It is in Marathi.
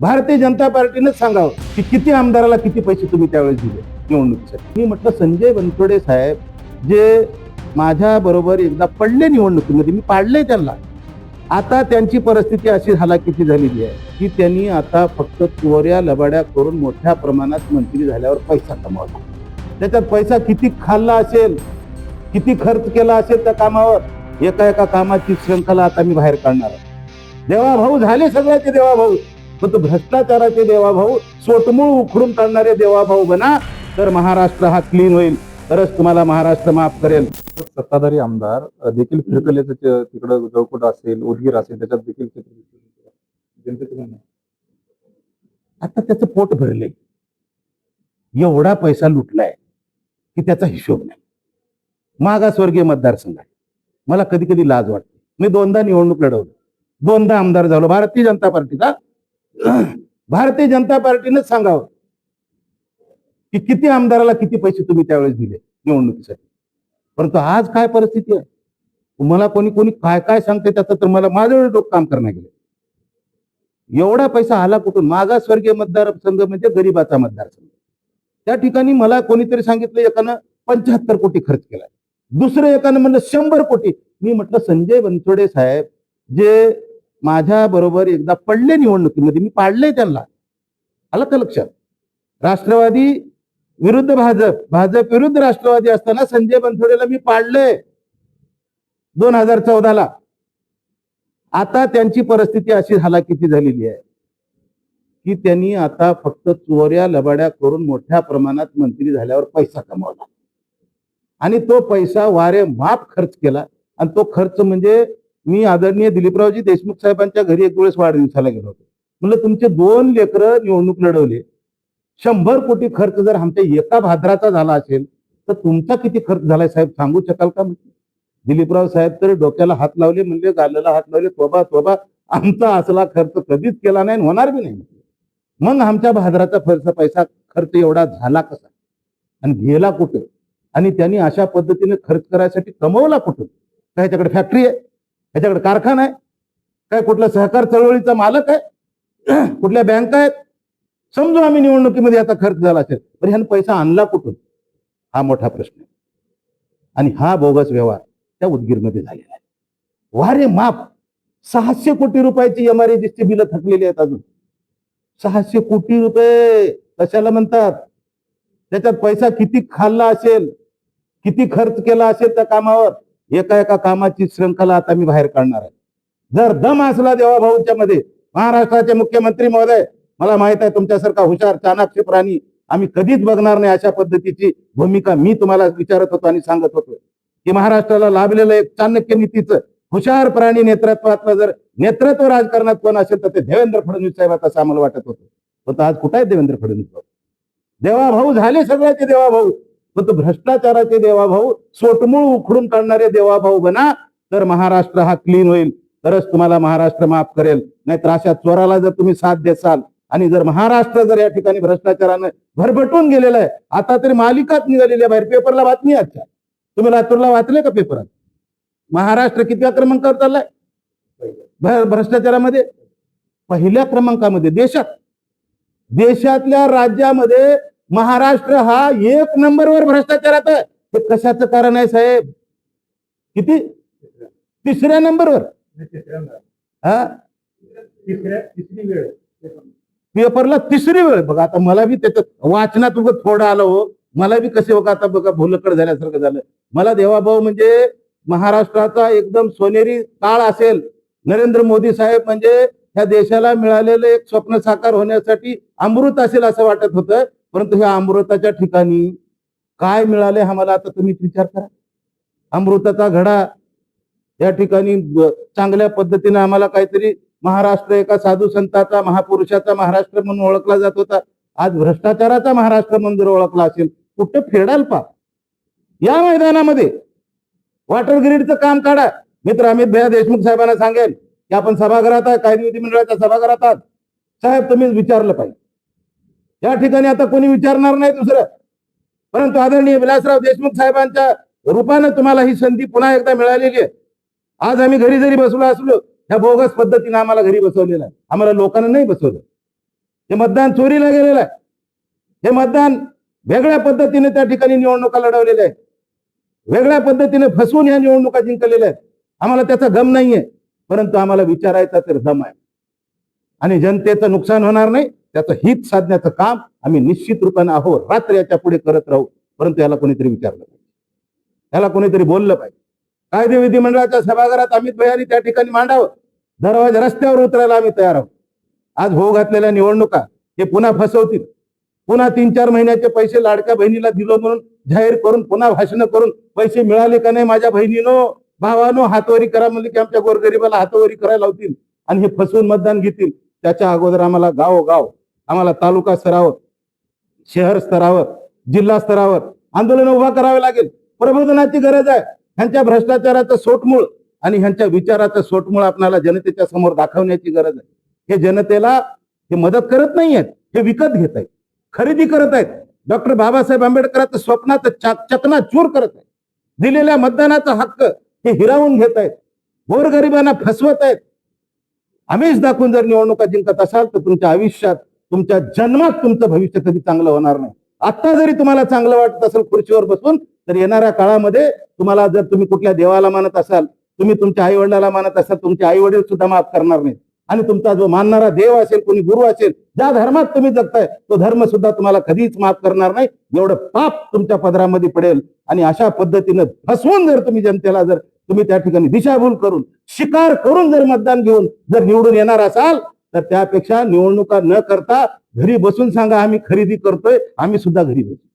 भारतीय जनता पार्टीनं सांगावं की किती आमदाराला किती पैसे तुम्ही त्यावेळेस दिले? निवडणुकीसाठी मी म्हटलं संजय बनतोडे साहेब जे माझ्या बरोबर एकदा पडले निवडणुकीमध्ये मी पाडले त्यांना. आता त्यांची परिस्थिती अशी हालाकीची झालेली आहे की त्यांनी आता फक्त चोऱ्या लबाड्या करून मोठ्या प्रमाणात मंत्री झाल्यावर पैसा कमावला. त्याच्यात पैसा किती खाल्ला असेल किती खर्च केला असेल त्या कामावर एका एका कामाची श्रृंखला आता मी बाहेर काढणार आहे. देवाभाऊ झाले सगळ्याचे देवाभाऊ. मग तो भ्रष्टाचाराचे देवाभाऊ सोटमूळ उखडून काढणारे देवाभाऊ बना तर महाराष्ट्र हा क्लीन होईल. तरच तुम्हाला महाराष्ट्र माफ करेल. सत्ताधारी आमदार देखील फिरकलेचं तिकडं जळकोट असेल उदगीर असेल त्याच्यात देखील आता त्याचं पोट भरले एवढा पैसा लुटलाय की त्याचा हिशोब नाही. मागासवर्गीय मतदारसंघ आहे. मला कधी कधी लाज वाटते. मी दोनदा निवडणूक लढवली. दोनदा आमदार झालो. भारतीय जनता पार्टीचा भारतीय जनता पार्टीनं सांगावं की किती आमदाराला किती पैसे तुम्ही त्यावेळेस दिले निवडणुकीसाठी? परंतु आज काय परिस्थिती आहे? मला कोणी कोणी काय काय सांगते त्याचं तर मला माझं डोक काम करण्या गेलं एवढा पैसा आला कुठून? मागासवर्गीय मतदारसंघ म्हणजे गरीबाचा मतदारसंघ त्या ठिकाणी मला कोणीतरी सांगितलं एकानं पंच्याहत्तर कोटी खर्च केला दुसरं एकानं म्हणलं शंभर कोटी. मी म्हटलं संजय बनसोडे साहेब जे माझ्या बरोबर एकदा पडले निवडणुकीमध्ये मी पाडले त्यांना. आलं का लक्षात? राष्ट्रवादी विरुद्ध भाजप भाजप विरुद्ध राष्ट्रवादी असताना संजय बनसोडेला मी पाडले दोन हजार चौदाला. आता त्यांची परिस्थिती अशी हलाखीची झालेली आहे की त्यांनी आता फक्त चोऱ्या लबाड्या करून मोठ्या प्रमाणात मंत्री झाल्यावर पैसा कमावला. आणि तो पैसा वारे माप खर्च केला. आणि तो खर्च म्हणजे मी आदरणीय दिलीपरावजी देशमुख साहेबांच्या घरी एक वेळेस वाढदिवसाला गेलो होतो. म्हणलं तुमचे दोन लेकरं निवडणूक लढवले. शंभर कोटी खर्च जर आमच्या एका भाद्राचा झाला असेल तर तुमचा किती खर्च झालाय साहेब? सांगू शकाल का म्हणजे दिलीपराव साहेब तर डोक्याला हात लावले म्हणजे गालेला हात लावले तोबा तोबा आमचा असला खर्च कधीच केला नाही आणि होणार बी नाही. मग आमच्या भाद्राचा खर्च पैसा खर्च एवढा झाला कसा? आणि गेला कुठं? आणि त्यांनी अशा पद्धतीने खर्च करायसाठी कमवला कुठं? त्याच्याकडे ह्याच्याकडे फॅक्टरी आहे? ह्याच्याकडे कारखाना आहे. काय कुठला सहकार चळवळीचा मालक आहे? कुठल्या बँका आहेत? समजून आम्ही निवडणुकीमध्ये याचा खर्च झाला असेल. पण ह्यानं पैसा आणला कुठून? हा मोठा प्रश्न आहे. आणि हा बोगस व्यवहार त्या उदगीरमध्ये झालेला आहे. वारे माप सहाशे कोटी रुपयाची एम आर ची बिलं थकलेली आहेत अजून. सहाशे कोटी रुपये कशाला म्हणतात? त्याच्यात पैसा किती खाल्ला असेल? किती खर्च केला असेल त्या कामावर? एका एका कामाची श्रृंखला आता मी बाहेर काढणार आहे. जर दम असला देवा भाऊच्या मध्ये महाराष्ट्राचे मुख्यमंत्री महोदय मला माहीत आहे तुमच्यासारखा हुशार चाणाक्ष प्राणी आम्ही कधीच बघणार नाही अशा पद्धतीची भूमिका मी तुम्हाला विचारत होतो आणि सांगत होतो. की महाराष्ट्राला लाभलेलं एक चाणक्य नीतीचं हुशार प्राणी नेतृत्वातलं जर नेतृत्व राजकारणात कोण असेल तर ते देवेंद्र फडणवीस साहेब असं आम्हाला वाटत होतं. पण आज कुठे आहे देवेंद्र फडणवीस भाऊ? देवाभाऊ झाले सगळ्याचे देवाभाऊ पण भ्रष्टाचाराचे देवाभाऊ सोटमूळ उखडून काढणारे देवाभाऊ बना तर महाराष्ट्र हा क्लीन होईल. तरच तुम्हाला महाराष्ट्र माफ करेल. नाहीतर अशा चोराला जर तुम्ही साथ देसाल आणि जर महाराष्ट्र जर या ठिकाणी भ्रष्टाचारानं भरभटून गेलेलं आहे आता तरी मालिकाच निघालेली आहे बाहेर पेपरला बातमी अच्छा आजच्या. तुम्ही लातूरला वाचले का पेपरात? महाराष्ट्र कितव्या क्रमांकावर चाललाय? भ्रष्टाचारामध्ये? पहिल्या क्रमांकामध्ये देशात. देशातल्या राज्यामध्ये महाराष्ट्र हा एक नंबरवर भ्रष्टाचारात आहे. हे कशाचं कारण आहे साहेब? किती? तिसऱ्या नंबरवर. हा? पेपरला तिसरी वेळ. बघा आता मला बी त्याचं वाचनात उगं थोडं आलं हो. मला बी कसे बघा आता बघा भोलकड झाल्यासारखं झालं. मला देवाभाऊ म्हणजे महाराष्ट्राचा एकदम सोनेरी काळ असेल. नरेंद्र मोदी साहेब म्हणजे ह्या देशाला मिळालेलं एक स्वप्न साकार होण्यासाठी अमृत असेल असं वाटत होतं. परंतु ह्या अमृताच्या ठिकाणी काय मिळाले आम्हाला आता तुम्हीच विचार करा. अमृताचा घडा या ठिकाणी चांगल्या पद्धतीने आम्हाला काहीतरी महाराष्ट्र एका साधू संताचा महापुरुषाचा महाराष्ट्र म्हणून ओळखला जात होता. आज भ्रष्टाचाराचा महाराष्ट्र मंदिर ओळखला असेल. कुठं फेडाल पा. या मैदानामध्ये वॉटर ग्रीडचं काम काढा. मित्र अमित भैया देशमुख साहेबांना सांगेल की आपण सभागृहात आहे काही विधिमंडळाच्या सभागृहात आहात. साहेब तुम्ही विचारलं पाहिजे. या ठिकाणी आता कोणी विचारणार नाही दुसरं. परंतु आदरणीय विलासराव देशमुख साहेबांच्या रूपानं तुम्हाला ही संधी पुन्हा एकदा मिळालेली आहे. आज आम्ही घरी जरी बसलो असलो ह्या बोगस पद्धतीने आम्हाला घरी बसवलेलं आहे. आम्हाला लोकांना नाही बसवलं. हे मतदान चोरीला गेलेलं आहे. हे मतदान वेगळ्या पद्धतीने त्या ठिकाणी निवडणुका लढवलेल्या आहेत. वेगळ्या पद्धतीने फसवून ह्या निवडणुका जिंकलेल्या आहेत. आम्हाला त्याचा गम नाहीये. परंतु आम्हाला विचारायचा तर दम आहे. आणि जनतेचं नुकसान होणार नाही. त्याचं हित साधण्याचं काम आम्ही निश्चित रूपाने आहो रात्र याच्यापुढे करत राहू परंतु याला कोणीतरी विचारलं पाहिजे. त्याला कोणीतरी बोललं पाहिजे. कायदे विधिमंडळाच्या सभागृहात अमित भयानी त्या ठिकाणी मांडावं. दरवाजा रस्त्यावर उतरायला आम्ही तयार आहोत. आज होऊ घातलेल्या निवडणुका हे पुन्हा फसवतील. पुन्हा तीन चार महिन्याचे पैसे लाडक्या बहिणीला दिलो म्हणून जाहीर करून पुन्हा भाषण करून पैसे मिळाले का नाही माझ्या बहिणीनो? भावानो हातवारी करा म्हणले की आमच्या गोरगरिबाला हातवारी करायला लावतील आणि हे फसवून मतदान घेतील. त्याच्या अगोदर आम्हाला गाव गाव आम्हाला तालुका स्तरावर शहर स्तरावर जिल्हा स्तरावर आंदोलन उभा करावे लागेल. प्रबोधनाची गरज आहे. ह्यांच्या भ्रष्टाचाराचं सोटमूळ आणि ह्यांच्या विचाराचं सोटमूळ आपल्याला जनतेच्या समोर दाखवण्याची गरज आहे. हे जनतेला हे मदत करत नाहीयेत हे विकत घेत आहेत. खरेदी करत आहेत. डॉक्टर बाबासाहेब आंबेडकरांचं स्वप्नाचं चकना चूर करत आहेत. दिलेल्या मतदानाचा हक्क हे हिरावून घेत आहेत. गोरगरिबांना फसवत आहेत. आमिष दाखवून जर निवडणुका जिंकत असाल तर तुमच्या आयुष्यात तुमच्या जन्मात तुमचं भविष्य कधी चांगलं होणार नाही. आता जरी तुम्हाला चांगलं वाटत असेल खुर्चीवर बसून तर येणाऱ्या काळामध्ये तुम्हाला जर तुम्ही कुठल्या देवाला मानत असाल तुम्ही तुमच्या आई वडिलाला मानत असाल तुमचे आई वडील सुद्धा माफ करणार नाहीत. आणि तुमचा जो मानणारा देव असेल कोणी गुरु असेल ज्या धर्मात तुम्ही जगताय तो धर्म सुद्धा तुम्हाला कधीच माफ करणार नाही. एवढं पाप तुमच्या पदरामध्ये पडेल. आणि अशा पद्धतीनं फसवून जर तुम्ही जनतेला जर तुम्ही त्या ठिकाणी दिशाभूल करून शिकार करून जर मतदान घेऊन जर निवडून येणार असाल तर त्यापेक्षा निवडणुका न करता घरी बसून सांगा आम्ही खरेदी करतोय आम्ही सुद्धा घरी बसू.